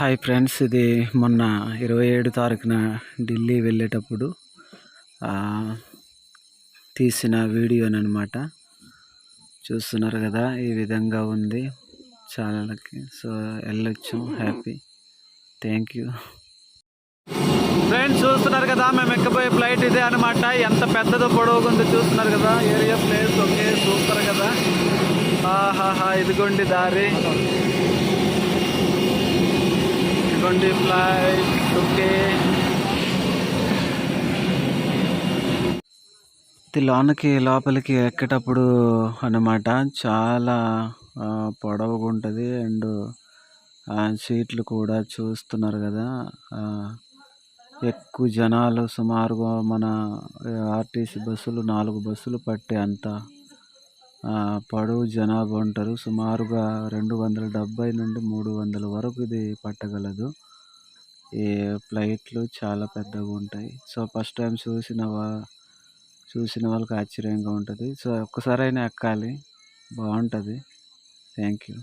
Hi friends ఇది మొన్న ఇరవై ఏడు తారీఖున ఢిల్లీ వెళ్ళేటప్పుడు తీసిన తీసిన వీడియోనమాట చూస్తున్నారు కదా ఈ విధంగా ఉంది. చాలాకి సో వెళ్ళొచ్చు. హ్యాపీ. Thank you. ఫ్రెండ్స్ చూస్తున్నారు కదా మేము ఎక్కబోయే ఫ్లైట్ ఇదే అనమాట ఎంత పెద్దదో పొడవుకుందో చూస్తున్నారు కదా. ఏరియా ప్లేస్ ఓకే సూపర్ కదా. ఆహాహా ఇదిగోండి దారి. ట్వంటీ ఫ్లైట్ ఓకే ఇది లోనకి లోపలికి ఎక్కేటప్పుడు అన్నమాట. చాలా ఆ, పొడవుగా ఉంటుంది అండ్ సీట్లు కూడా చూస్తున్నారు కదా. ఎక్కువ జనాలు సుమారుగా మన ఆర్టీసీ బస్సులు నాలుగు బస్సులు పట్టే అంత పొడవు జనాభా ఉంటారు. సుమారుగా రెండు వందల డెబ్బై నుండి మూడు వందల వరకు ఇది పట్టగలదు. ఈ ఫ్లైట్లు చాలా పెద్దగా ఉంటాయి. సో ఫస్ట్ టైం చూసిన వా చూసిన వాళ్ళకి ఆశ్చర్యంగా ఉంటుంది. సో ఒక్కసారైనా ఎక్కాలి. బాగుంటుంది. Thank you.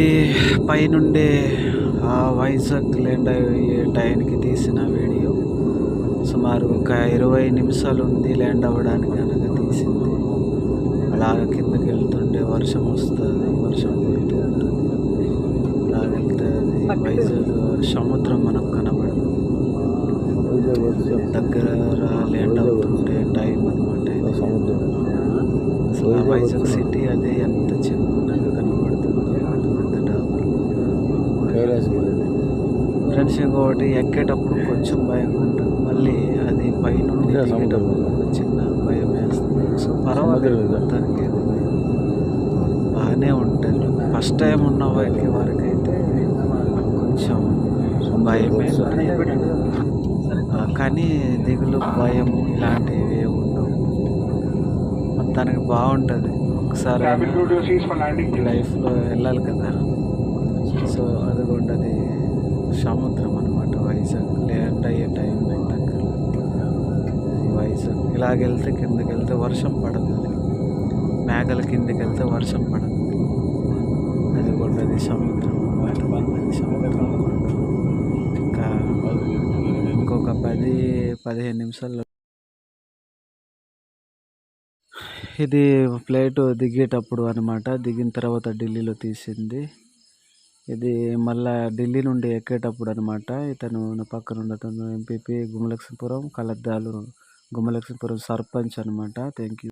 ఇది పైనుండి ఆ వైజాగ్ ల్యాండ్ అయ్యే టైంకి తీసిన వీడియో. సుమారు ఒక ఇరవై నిమిషాలు ఉంది ల్యాండ్ అవ్వడానికి అనగా తీసింది. అలా కిందకి వెళ్తుంటే వర్షం వస్తుంది వర్షం పడుతూ ఉంటుంది. అలా వెళ్తే అది వైజాగ్ సముద్రం మనకు కనబడదు. దగ్గర ల్యాండ్ అవుతుంటే టైం అనమాట వైజాగ్ సిటీ అదే ఎంత చిన్నగా ఫ్రెండ్స్ ఇంకొకటి ఎక్కేటప్పుడు కొంచెం భయం ఉంటుంది. మళ్ళీ అది దిగేటప్పుడు చిన్న భయం వేస్తుంది. సో పర్వాలేదు. మొత్తానికి ఇది బాగానే ఉంటుంది. ఫస్ట్ టైం ఉన్న వారికి వారికైతే కొంచెం భయమే. కానీ దిగులు భయము ఇలాంటివి ఉండవు. మొత్తానికి బాగుంటుంది. ఒకసారి లైఫ్లో వెళ్ళాలి కదా. సో అదిగోండి అది సముద్రం అనమాట వైజాగ్. ల్యాండ్ అయ్యే టైం దగ్గర అది వైజాగ్. ఇలాగెళ్తే కిందకి వెళ్తే వర్షం పడదు మేఘల కిందకి వెళ్తే వర్షం పడదు. అదిగోండి అది సముద్రం అన్నమాట అది సముద్రం ఇంకా ఇంకొక పది పదిహేను నిమిషాల్లో. ఇది ఫ్లైట్ దిగేటప్పుడు అనమాట దిగిన తర్వాత ఢిల్లీలో తీసింది. ఇది మళ్ళా ఢిల్లీ నుండి ఎక్కేటప్పుడు అనమాట ఇతను నా పక్కన ఉన్న ఎంపీపీ గుమలక్ష్మీపురం కలద్దాలు గుమలక్ష్మీపురం సర్పంచ్ అనమాట థ్యాంక్ యూ